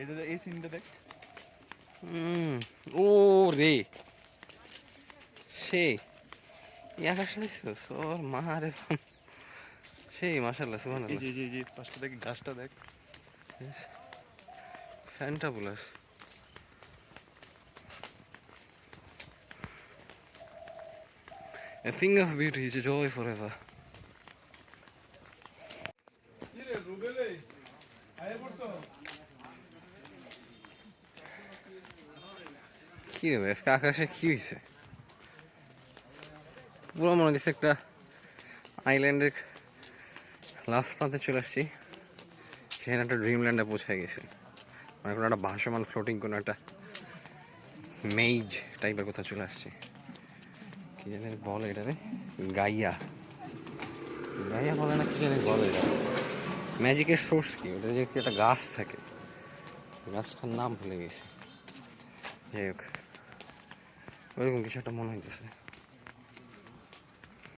এই এই সিনটা দেখ। ও রে। সেই এই আকাশটা দেখছিস? ওর মা রে। সেই সুবান এই যে এই যে পাশটা দেখ গাছটা দেখ। Fantabulous A thing of beauty is a joy forever. কি রে আজকে আকাশে কি হয়েছে পুরো মনে হচ্ছে একটা আইল্যান্ডের লাস্ট প্রান্তে চলে আসছি। সেখানে একটা ড্রিমল্যান্ডে পৌঁছে গেছে। মানে কোনো একটা ভাসমান ফ্লোটিং কোনো একটা মেইজ টাইপের কোথাও চলে আসছে। কি জানি বলে এটারে গাইয়া গাইয়া বলে না কি জানি বলে এটা। ম্যাজিকের সোর্স কি? ওটা যে একটা গাছ থাকে। গাছটার নাম ভুলে গেছি। যাই হোক। ওইরকম কিছু একটা মনে হইতেছে।